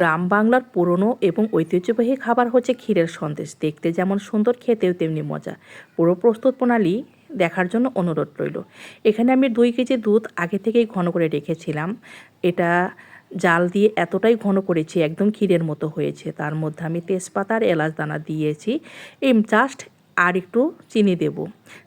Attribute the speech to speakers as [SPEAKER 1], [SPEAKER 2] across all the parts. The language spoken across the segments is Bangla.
[SPEAKER 1] গ্রাম বাংলার পুরনো এবং ঐতিহ্যবাহী খাবার হচ্ছে ক্ষীরের সন্দেশ। দেখতে যেমন সুন্দর, খেতেও তেমনি মজা। পুরো প্রস্তুত প্রণালী দেখার জন্য অনুরোধ রইল। এখানে আমি দুই কেজি দুধ আগে থেকেই ঘন করে রেখেছিলাম। এটা জাল দিয়ে এতটাই ঘন করেছি, একদম ক্ষীরের মতো হয়েছে। তার মধ্যে আমি তেজপাতা আর এলাচ দানা দিয়েছি। এই জাস্ট আর একটু চিনি দেব।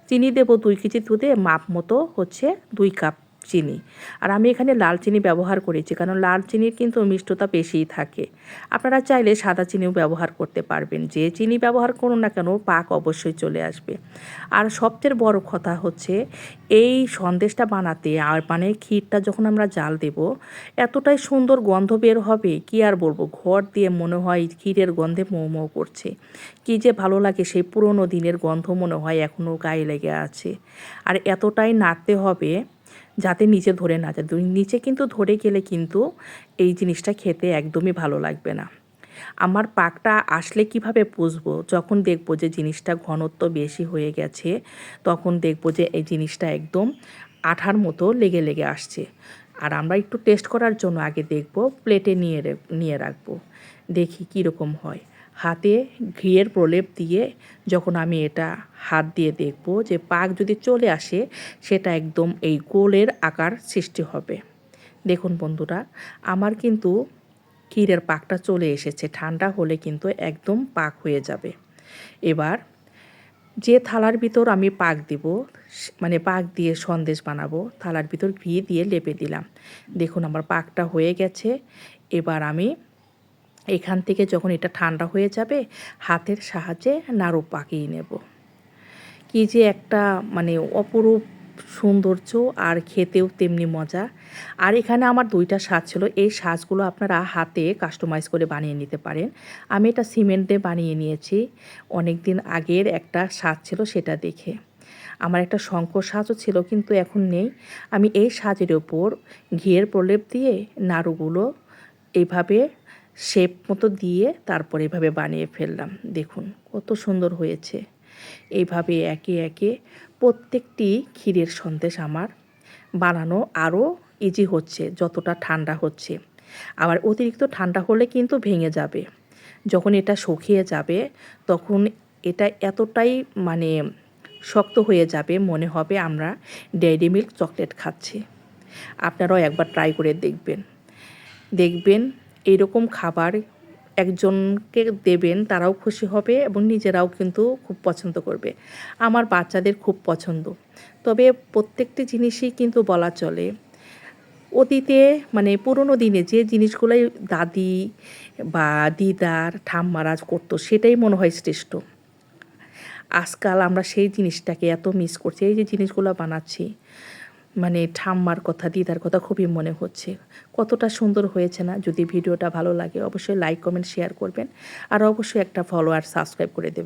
[SPEAKER 1] চিনি দেব দুই কেজি দুধে, মাপ মতো হচ্ছে দুই কাপ চিনি। আর আমি এখানে লাল চিনি ব্যবহার করেছি, কারণ লাল চিনির কিন্তু মিষ্টতা বেশিই থাকে। আপনারা চাইলে সাদা চিনিও ব্যবহার করতে পারবেন। যে চিনি ব্যবহার করুন না কেন, পাক অবশ্যই চলে আসবে। আর সবচেয়ে বড় কথা হচ্ছে, এই সন্দেশটা বানাতে আর মানে ক্ষীরটা যখন আমরা জাল দেব, এতটাই সুন্দর গন্ধ বের হবে, কি আর বলব? ঘর দিয়ে মনে হয় ক্ষীরের গন্ধে মৌ মৌ করছে। কি যে ভালো লাগে সেই পুরনো দিনের গন্ধ মনে হয় এখনও গায়ে লেগে আছে। আর এতটাই নাড়তে হবে যাতে নিচে ধরে না যায়। নিচে কিন্তু ধরে গেলে কিন্তু এই জিনিসটা খেতে একদমই ভালো লাগবে না। আমার পাকটা আসলে কীভাবে পুষবো? যখন দেখব যে জিনিসটা ঘনত্ব বেশি হয়ে গেছে, তখন দেখব যে এই জিনিসটা একদম আঠার মতো লেগে লেগে আসছে। আর আমরা একটু টেস্ট করার জন্য আগে দেখব প্লেটে নিয়ে নিয়ে রাখব। দেখি কীরকম হয়। হাতে ঘিয়ের প্রলেপ দিয়ে যখন আমি এটা হাত দিয়ে দেখব যে পাক যদি চলে আসে, সেটা একদম এই গোলের আকার সৃষ্টি হবে। দেখুন বন্ধুরা, আমার কিন্তু ক্ষীরের পাকটা চলে এসেছে। ঠান্ডা হলে কিন্তু একদম পাক হয়ে যাবে। এবার যে থালার ভিতর আমি পাক দিব মানে পাক দিয়ে সন্দেশ বানাবো, থালার ভিতর ঘি দিয়ে লেপে দিলাম। দেখুন আমার পাকটা হয়ে গেছে। এবার আমি এখান থেকে যখন এটা ঠান্ডা হয়ে যাবে, হাতের সাহায্যে নাড়ু পাকিয়ে নেব। কি যে একটা মানে অপরূপ সৌন্দর্য, আর খেতেও তেমনি মজা। আর এখানে আমার দুইটা সাজ ছিল, এই সাজগুলো আপনারা হাতে কাস্টমাইজ করে বানিয়ে নিতে পারেন। আমি এটা সিমেন্ট দিয়ে বানিয়ে নিয়েছি। অনেক দিন আগের একটা সাজ ছিল সেটা দেখে। আমার একটা শঙ্কর সাজও ছিল, কিন্তু এখন নেই। আমি এই সাজের ওপর ঘিয়ের প্রলেপ দিয়ে নাড়ুগুলো এইভাবে শেপ মতো দিয়ে তারপর এভাবে বানিয়ে ফেললাম। দেখুন, কত সুন্দর হয়েছে। এইভাবে একে একে প্রত্যেকটি ক্ষীরের সন্দেশ আমার বানানো আরও ইজি হচ্ছে, যতটা ঠান্ডা হচ্ছে। আবার অতিরিক্ত ঠান্ডা হলে কিন্তু ভেঙে যাবে। যখন এটা শুকিয়ে যাবে, তখন এটা এতটাই মানে শক্ত হয়ে যাবে, মনে হবে আমরা ডেয়ারি মিল্ক চকলেট খাচ্ছি। আপনারাও একবার ট্রাই করে দেখবেন। দেখবেন এইরকম খাবার একজনকে দেবেন, তারাও খুশি হবে এবং নিজেরাও কিন্তু খুব পছন্দ করবে। আমার বাচ্চাদের খুব পছন্দ। তবে প্রত্যেকটি জিনিসই কিন্তু বলা চলে। অতীতে মানে পুরনো দিনে যে জিনিসগুলোই দাদি বা দিদার, ঠাম্মারাজ করতো, সেটাই মনে হয় শ্রেষ্ঠ। আজকাল আমরা সেই জিনিসটাকে এত মিস করছি, এই যে জিনিসগুলো বানাচ্ছি। মানে ঠাম্মার কথা, দিদার কথা খুবই মনে হচ্ছে। কতটা সুন্দর হয়েছে না? যদি ভিডিওটা ভালো লাগে, অবশ্যই লাইক কমেন্ট শেয়ার করবেন। আর অবশ্যই একটা ফলো আর সাবস্ক্রাইব করে দেবেন।